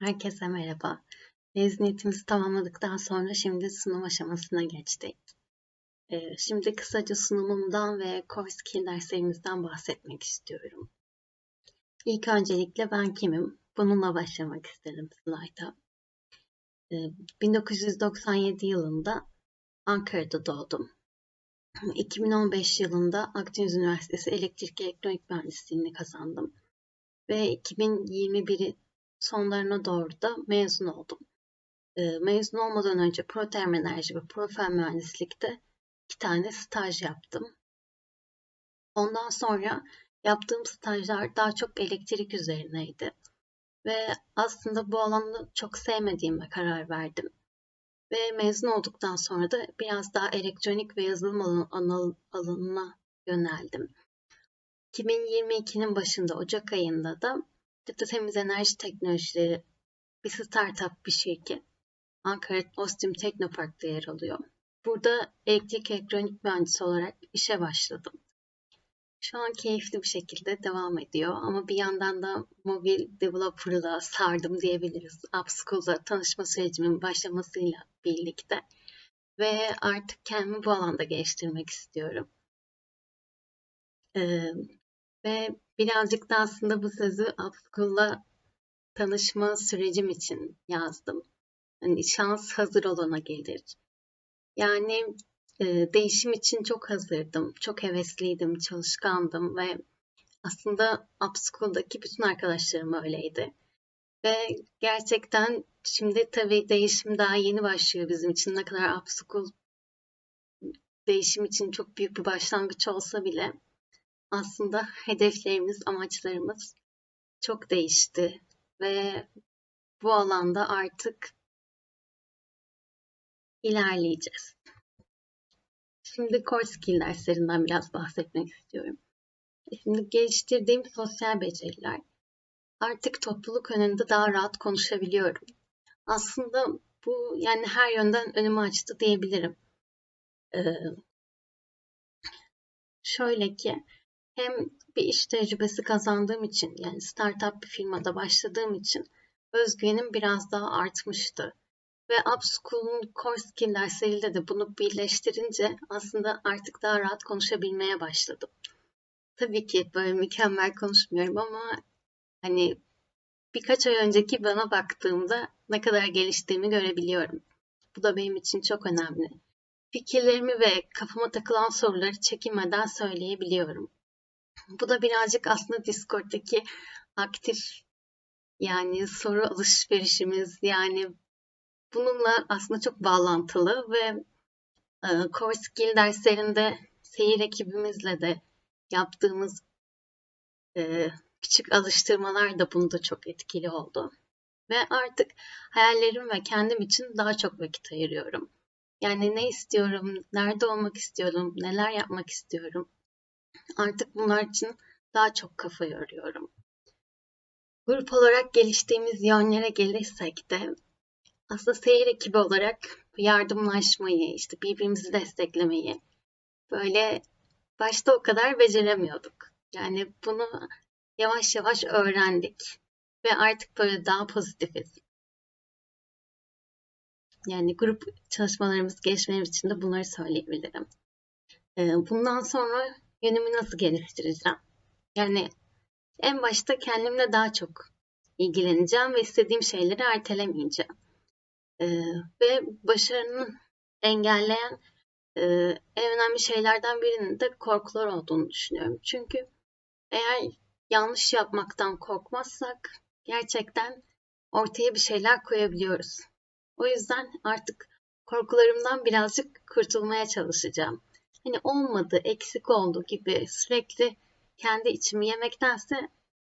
Herkese merhaba. Mezuniyetimizi tamamladıktan sonra şimdi sunum aşamasına geçtik. Ee, şimdi kısaca sunumumdan ve core skill derslerimizden bahsetmek istiyorum. İlk öncelikle ben kimim? Bununla başlamak isterim slayta. Ee, 1997 yılında Ankara'da doğdum. 2015 yılında Akdeniz Üniversitesi Elektrik Elektronik Mühendisliğini kazandım. Ve 2021 sonlarına doğru da mezun oldum. E, mezun olmadan önce protermoenerji ve profil mühendislikte iki tane staj yaptım. Ondan sonra yaptığım stajlar daha çok elektrik üzerineydi. Ve aslında bu alanı çok sevmediğime karar verdim. Ve mezun olduktan sonra da biraz daha elektronik ve yazılım alanına yöneldim. 2022'nin başında Ocak ayında da Tıpta Temiz Enerji Teknolojileri bir startup bir şirket. Ankara Ostim Teknopark'ta yer alıyor. Burada elektrik elektronik mühendisi olarak işe başladım. Şu an keyifli bir şekilde devam ediyor ama bir yandan da mobil developer'la sardım diyebiliriz. Upschool'da tanışma sürecimin başlamasıyla birlikte ve artık kendimi bu alanda geliştirmek istiyorum. Ee, ve birazcık da aslında bu sözü Upschool'la tanışma sürecim için yazdım. Hani şans hazır olana gelir. Yani e, değişim için çok hazırdım, çok hevesliydim, çalışkandım ve aslında Upschool'daki bütün arkadaşlarım öyleydi. Ve gerçekten şimdi tabii değişim daha yeni başlıyor bizim için. Ne kadar Upschool değişim için çok büyük bir başlangıç olsa bile aslında hedeflerimiz, amaçlarımız çok değişti ve bu alanda artık ilerleyeceğiz. Şimdi core skill derslerinden biraz bahsetmek istiyorum. Şimdi geliştirdiğim sosyal beceriler. Artık topluluk önünde daha rahat konuşabiliyorum. Aslında bu yani her yönden önümü açtı diyebilirim. Ee, şöyle ki hem bir iş tecrübesi kazandığım için yani startup bir firmada başladığım için özgüvenim biraz daha artmıştı. Ve Upschool'un core skill dersleriyle de bunu birleştirince aslında artık daha rahat konuşabilmeye başladım. Tabii ki böyle mükemmel konuşmuyorum ama hani birkaç ay önceki bana baktığımda ne kadar geliştiğimi görebiliyorum. Bu da benim için çok önemli. Fikirlerimi ve kafama takılan soruları çekinmeden söyleyebiliyorum. Bu da birazcık aslında Discord'daki aktif yani soru alışverişimiz yani bununla aslında çok bağlantılı ve e, core skill derslerinde seyir ekibimizle de yaptığımız e, küçük alıştırmalar da bunda çok etkili oldu. Ve artık hayallerim ve kendim için daha çok vakit ayırıyorum. Yani ne istiyorum, nerede olmak istiyorum, neler yapmak istiyorum. Artık bunlar için daha çok kafa yoruyorum. Grup olarak geliştiğimiz yönlere gelirsek de aslında seyir ekibi olarak yardımlaşmayı, işte birbirimizi desteklemeyi böyle başta o kadar beceremiyorduk. Yani bunu yavaş yavaş öğrendik ve artık böyle daha pozitifiz. Yani grup çalışmalarımız gelişmemiz için de bunları söyleyebilirim. Ee, bundan sonra yönümü nasıl geliştireceğim? Yani en başta kendimle daha çok ilgileneceğim ve istediğim şeyleri ertelemeyeceğim. Ee, ve başarının engelleyen e, en önemli şeylerden birinin de korkular olduğunu düşünüyorum. Çünkü eğer yanlış yapmaktan korkmazsak gerçekten ortaya bir şeyler koyabiliyoruz. O yüzden artık korkularımdan birazcık kurtulmaya çalışacağım hani olmadı, eksik oldu gibi sürekli kendi içimi yemektense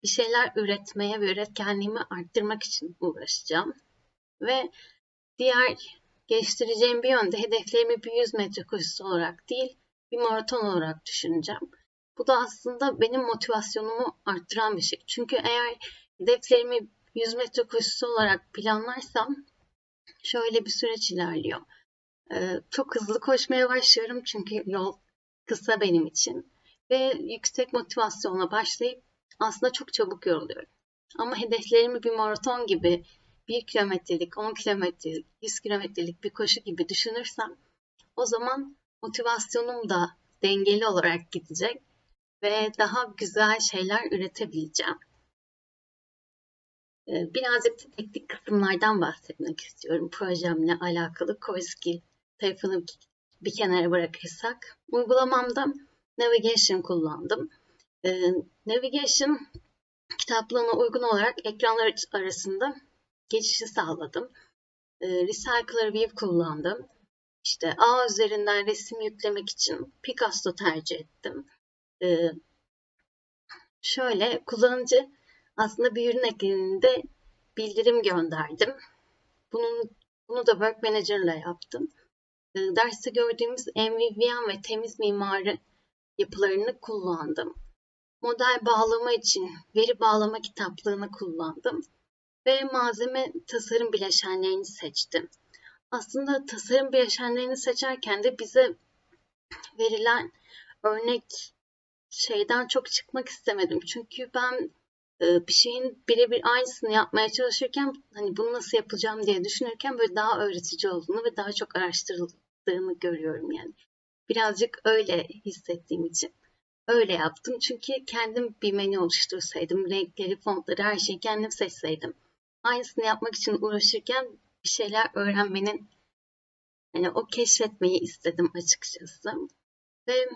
bir şeyler üretmeye ve üretkenliğimi arttırmak için uğraşacağım. Ve diğer geliştireceğim bir yönde hedeflerimi bir 100 metre koşusu olarak değil, bir maraton olarak düşüneceğim. Bu da aslında benim motivasyonumu arttıran bir şey. Çünkü eğer hedeflerimi 100 metre koşusu olarak planlarsam şöyle bir süreç ilerliyor. Ee, çok hızlı koşmaya başlıyorum çünkü yol kısa benim için. Ve yüksek motivasyonla başlayıp aslında çok çabuk yoruluyorum. Ama hedeflerimi bir maraton gibi 1 kilometrelik, 10 kilometrelik, 100 kilometrelik bir koşu gibi düşünürsem o zaman motivasyonum da dengeli olarak gidecek ve daha güzel şeyler üretebileceğim. Ee, birazcık teknik kısımlardan bahsetmek istiyorum projemle alakalı. Core tarafını bir kenara bırakırsak. Uygulamamda Navigation kullandım. Ee, Navigation kitaplığına uygun olarak ekranlar arasında geçişi sağladım. Ee, Recycler View kullandım. İşte A üzerinden resim yüklemek için Picasso tercih ettim. Ee, şöyle kullanıcı aslında bir ürün ekranında bildirim gönderdim. Bunun, bunu da Work Manager ile yaptım. Ee, derste gördüğümüz MVVM ve temiz mimari yapılarını kullandım. Model bağlama için veri bağlama kitaplığını kullandım ve malzeme tasarım bileşenlerini seçtim. Aslında tasarım bileşenlerini seçerken de bize verilen örnek şeyden çok çıkmak istemedim. Çünkü ben e, bir şeyin birebir aynısını yapmaya çalışırken hani bunu nasıl yapacağım diye düşünürken böyle daha öğretici olduğunu ve daha çok araştırıldığını görüyorum yani. Birazcık öyle hissettiğim için öyle yaptım. Çünkü kendim bir menü oluştursaydım, renkleri, fontları, her şeyi kendim seçseydim. Aynısını yapmak için uğraşırken bir şeyler öğrenmenin yani o keşfetmeyi istedim açıkçası. Ve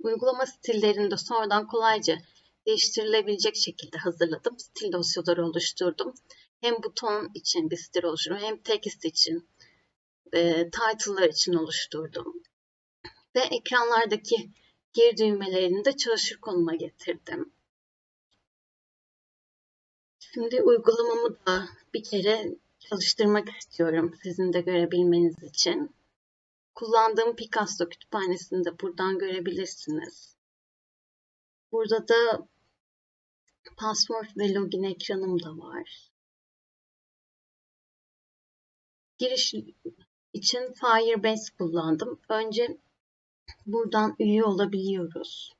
uygulama stillerini de sonradan kolayca değiştirilebilecek şekilde hazırladım. Stil dosyaları oluşturdum. Hem buton için bir stil oluşturdum hem text için, e, title'lar için oluşturdum. Ve ekranlardaki geri düğmelerini de çalışır konuma getirdim. Şimdi uygulamamı da bir kere çalıştırmak istiyorum sizin de görebilmeniz için. Kullandığım Picasso kütüphanesini de buradan görebilirsiniz. Burada da password ve login ekranım da var. Giriş için Firebase kullandım. Önce buradan üye olabiliyoruz.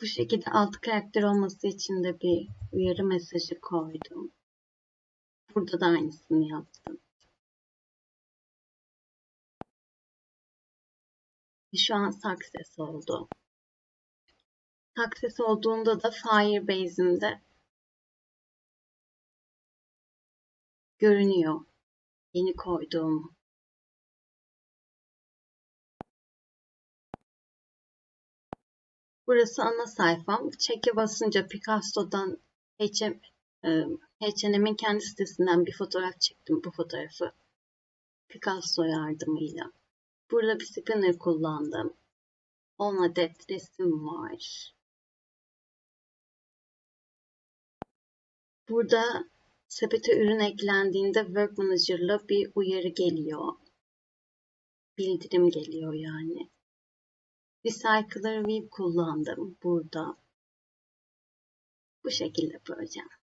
Bu şekilde alt karakter olması için de bir uyarı mesajı koydum. Burada da aynısını yaptım. Şu an success oldu. Success olduğunda da Firebase'imde görünüyor. Yeni koyduğum Burası ana sayfam. Çeke basınca Picasso'dan H&M'in kendi sitesinden bir fotoğraf çektim. Bu fotoğrafı Picasso yardımıyla. Burada bir spinner kullandım. 10 adet resim var. Burada sepete ürün eklendiğinde Work Manager'la bir uyarı geliyor. Bildirim geliyor yani. Recycler View kullandım burada. Bu şekilde projem.